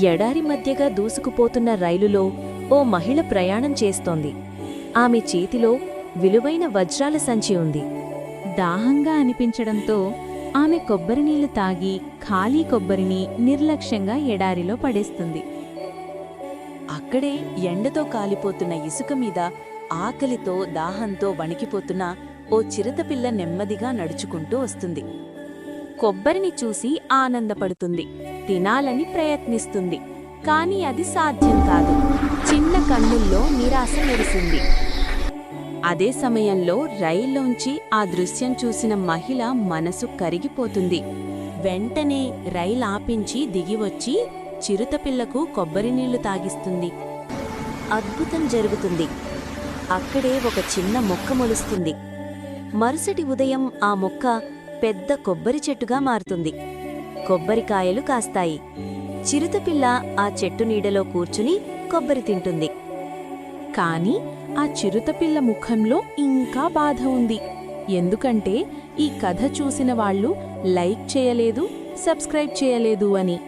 ఎడారి మధ్యగా దూసుకుపోతున్న రైలులో ఓ మహిళ ప్రయాణం చేస్తోంది. ఆమె చేతిలో విలువైన వజ్రాల సంచి ఉంది. దాహంగా అనిపించడంతో ఆమె కొబ్బరి నీళ్ళు తాగి ఖాళీ కొబ్బరిని నిర్లక్ష్యంగా ఎడారిలో పడేస్తుంది. అక్కడే ఎండతో కాలిపోతున్న ఇసుక మీద ఆకలితో దాహంతో వణికిపోతున్న ఓ చిరతపిల్ల నెమ్మదిగా నడుచుకుంటూ వస్తుంది. కొబ్బరిని చూసి ఆనందపడుతుంది. తినాలని ప్రయత్నిస్తుంది. కానీ అది సాధ్యం కాదు. చిన్న కన్నుల్లో నిరాశ మెరిసింది. అదే సమయంలో రైల్లోంచి ఆ దృశ్యం చూసిన మహిళ మనసు కరిగిపోతుంది. వెంటనే రైలు ఆపించి దిగివచ్చి చిరుతపిల్లకు కొబ్బరి నీళ్ళు తాగిస్తుంది. అద్భుతం జరుగుతుంది. అక్కడే ఒక చిన్న మొక్క మొలుస్తుంది. మరుసటి ఉదయం ఆ మొక్క పెద్ద కొబ్బరి చెట్టుగా మారుతుంది. కొబ్బరికాయలు కాస్తాయి. చిరుతపిల్ల ఆ చెట్టు నీడలో కూర్చుని కొబ్బరి తింటుంది. కాని ఆ చిరుతపిల్ల ముఖంలో ఇంకా బాధ ఉంది. ఎందుకంటే ఈ కథ చూసిన వాళ్ళు లైక్ చేయలేదు సబ్స్క్రైబ్ చేయలేదు అని.